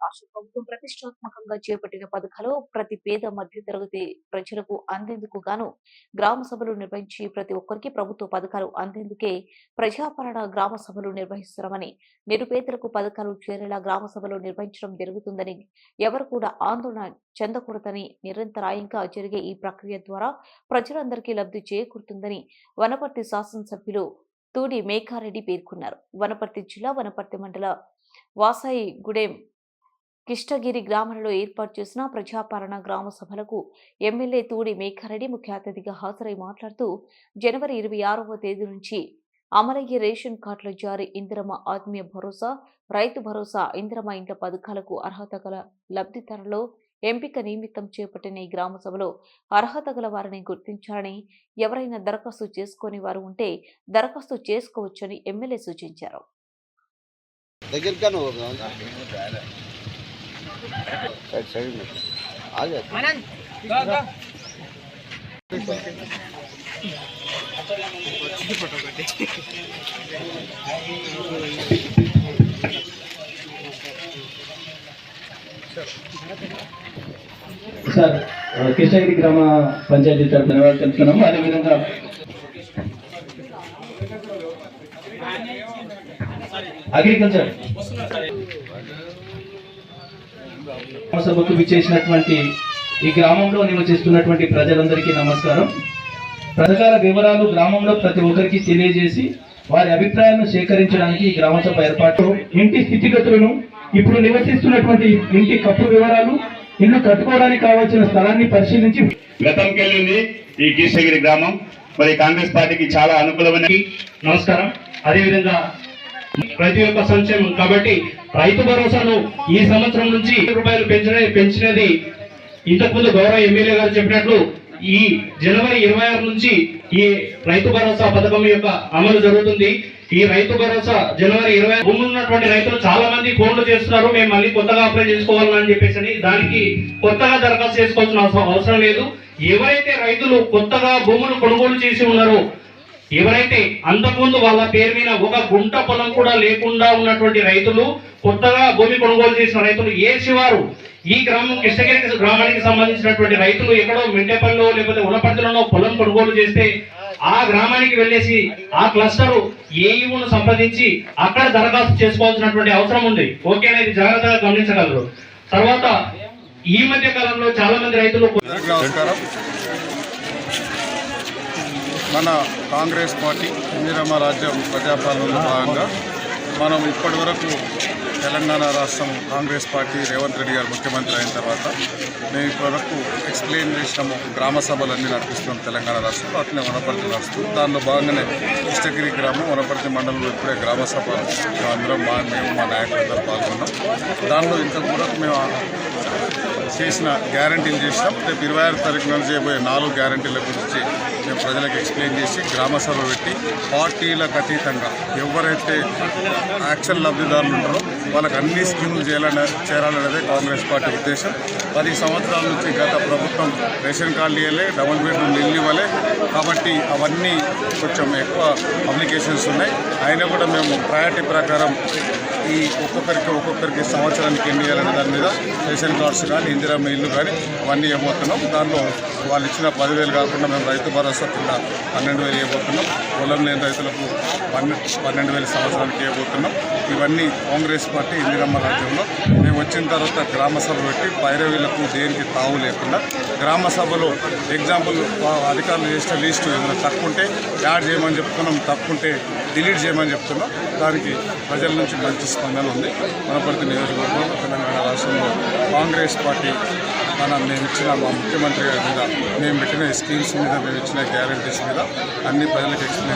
రాష్ట్ర ప్రభుత్వం ప్రతిష్టాత్మకంగా చేపట్టిన పథకాలు ప్రతి పేద మధ్యతరగతి ప్రజలకు అందేందుకు గాను గ్రామ సభలు నిర్వహించి ప్రతి ఒక్కరికి ప్రభుత్వ పథకాలు అందేందుకే ప్రజాపాలన గ్రామ సభలు నిర్వహిస్తున్నామని నిరుపేదలకు పథకాలు చేరేలా గ్రామ సభలు నిర్వహించడం జరుగుతుందని ఎవరు కూడా ఆందోళన చెందకూడదని నిరంతరాయంగా జరిగే ఈ ప్రక్రియ ద్వారా ప్రజలందరికీ లబ్ధి చేకూరుతుందని వనపర్తి శాసనసభ్యులు తూడి మేఘారెడ్డి పేర్కొన్నారు. వనపర్తి జిల్లా వనపర్తి మండల వాసాయి గుడెం కిష్టగిరి గ్రామంలో ఏర్పాటు చేసిన ప్రజాపాలన గ్రామ సభలకు ఎమ్మెల్యే తూడి మేఘారెడ్డి ముఖ్య అతిథిగా హాజరై మాట్లాడుతూ జనవరి ఇరవై ఆరవ తేదీ నుంచి అమలయ్యే రేషన్ కార్డుల జారీ ఇందిరమ్మ ఆత్మీయ భరోసా రైతు భరోసా ఇందిరమ్మ ఇంట్ల పథకాలకు అర్హత గల లబ్ధిదారులో ఎంపిక నిమిత్తం చేపట్టిన ఈ గ్రామ సభలో అర్హత గల వారిని గుర్తించాలని ఎవరైనా దరఖాస్తు చేసుకొని వారు ఉంటే దరఖాస్తు చేసుకోవచ్చని ఎమ్మెల్యే సూచించారు. సార్ కృష్ణగిరి గ్రామ పంచాయతీ తరఫున ధన్యవాదాలు తెలుపుతున్నాము అదేవిధంగా అగ్రికల్చర్ గ్రామ సభకు విచ్చేసినటువంటి ఈ గ్రామంలో నివసిస్తున్నటువంటి ప్రజలందరికీ నమస్కారం. పథకాల వివరాలు గ్రామంలో ప్రతి ఒక్కరికి తెలియజేసి వారి అభిప్రాయాలను సేకరించడానికి ఈ గ్రామ సభ ఏర్పాటు. ఇంటి స్థితిగతులను ఇప్పుడు నివసిస్తున్నటువంటి ఇంటి కప్పు వివరాలు ఇల్లు కట్టుకోవడానికి కావాల్సిన స్థలాన్ని పరిశీలించి గతంకి వెళ్ళింది ఈ కీర్షగిరి గ్రామం. మరి కాంగ్రెస్ పార్టీకి చాలా అనుకూలమైన నమస్కారం. అదేవిధంగా ప్రతి ఒక్క సంక్షేమం కాబట్టి రైతు భరోసాను ఈ సంవత్సరం నుంచి రూపాయలు పెంచిన పెంచినది ఇంతకుముందు గౌరవ ఎమ్మెల్యే గారు చెప్పినట్లు ఈ జనవరి ఇరవై ఆరు నుంచి ఈ రైతు భరోసా పథకం యొక్క అమలు జరుగుతుంది. ఈ రైతు భరోసా జనవరి ఇరవై భూములు ఉన్నటువంటి రైతులు చాలా మంది ఫోన్లు చేస్తున్నారు. మేము మళ్ళీ కొత్తగా అప్లై చేసుకోవాలని చెప్పేసి అని దానికి కొత్తగా దరఖాస్తు చేసుకోవాల్సిన అవసరం- అవసరం లేదు. ఎవరైతే రైతులు కొత్తగా భూములు కొనుగోలు చేసి ఉన్నారో ఎవరైతే అంతకుముందు వాళ్ళ పేరు మీద ఒక గుంట పొలం కూడా లేకుండా ఉన్నటువంటి రైతులు కొత్తగా భూమి కొనుగోలు చేసిన రైతులు ఏ శివారు ఈ గ్రామం కృష్ణగిరి గ్రామానికి సంబంధించినటువంటి రైతులు ఎక్కడో మిండేపల్లిలో లేకపోతే ఉనపర్తిలోనో పొలం కొనుగోలు చేస్తే ఆ గ్రామానికి వెళ్ళేసి ఆ క్లస్టర్ ఏఈను సంప్రదించి అక్కడ దరఖాస్తు చేసుకోవాల్సినటువంటి అవసరం ఉంది. ఓకే అనేది జాగ్రత్తగా గమనించగలరు. తర్వాత ఈ మధ్య కాలంలో చాలా మంది రైతులు మన కాంగ్రెస్ పార్టీ ఇందిరమ్మ రాజ్యం ప్రజాపాలనలో భాగంగా మనం ఇప్పటి వరకు తెలంగాణ రాష్ట్రం కాంగ్రెస్ పార్టీ రేవంత్ రెడ్డి గారు ముఖ్యమంత్రి అయిన తర్వాత మేము ఇప్పటివరకు ఎక్స్ప్లెయిన్ చేసినాము గ్రామ సభలన్నీ నడిపిస్తున్నాం తెలంగాణ రాష్ట్రంలో అట్లనే వనపర్తి రాష్ట్రం. దానిలో భాగంగానే కృష్ణగిరి గ్రామం వనపర్తి మండలంలో ఇప్పుడే గ్రామ సభ. అందరం మా మేము మా నాయకులందరూ పాల్గొన్నాం. దానిలో ఇంతకు కూడా మేము చేసిన గ్యారంటీలు చేసినాం. రేపు ఇరవై ఆరు తారీఖు చేయబోయే నాలుగు గ్యారంటీల గురించి మేము ప్రజలకు ఎక్స్ప్లెయిన్ చేసి గ్రామ సభ పెట్టి పార్టీలకు అతీతంగా ఎవరైతే యాక్షన్ లబ్ధిదారులు ఉంటారో వాళ్ళకి అన్ని స్కీములు చేయాలని చేరాలనేదే కాంగ్రెస్ పార్టీ ఉద్దేశం. పది సంవత్సరాల నుంచి గత మొత్తం రేషన్ కార్డులు ఇవ్వలే డబుల్ బెడ్రూమ్ ఇల్లు ఇవ్వలే. కాబట్టి అవన్నీ కొంచెం ఎక్కువ అప్లికేషన్స్ ఉన్నాయి. అయినా కూడా మేము ప్రయారిటీ ప్రకారం ఈ ఒక్కొక్కరికి ఒక్కొక్కరికి సంవత్సరానికి ఎన్ని ఇవ్వాలనే దాని మీద రేషన్ కార్డ్స్ కానీ ఇందిరమ్మ ఇల్లు కానీ అవన్నీ ఇవ్వబోతున్నాం. దానిలో వాళ్ళు ఇచ్చిన పదివేలు కాకుండా మేము రైతు భరోసా కింద పన్నెండు వేలు ఇవ్వబోతున్నాం. పొలం లేని రైతులకు పన్నె పన్నెండు వేల సంవత్సరానికి ఇవ్వబోతున్నాం. ఇవన్నీ కాంగ్రెస్ పార్టీ ఇందిరమ్మ రాజ్యంలో. మేము వచ్చిన తర్వాత గ్రామ సభ పెట్టి పైరవీలకు దేనికి తావు లేకుండా గ్రామ సభలో ఎగ్జాంపుల్ అధికారులు చేసిన లిస్టు ఏమైనా తక్కువ ఉంటే యాడ్ చేయమని చెప్తున్నాం తక్కువ ఉంటే డిలీట్ చేయమని చెప్తున్నాం. దానికి ప్రజల నుంచి మంచి స్పందన ఉంది. వనపర్తి నియోజకవర్గంలో తెలంగాణ రాష్ట్రంలో కాంగ్రెస్ పార్టీ మన మేము ఇచ్చిన మా ముఖ్యమంత్రి గారి మీద మేము పెట్టిన స్కీమ్స్ మీద మేము ఇచ్చిన గ్యారంటీస్ మీద అన్ని ప్రజలకు ఎక్స్ప్లెయిన్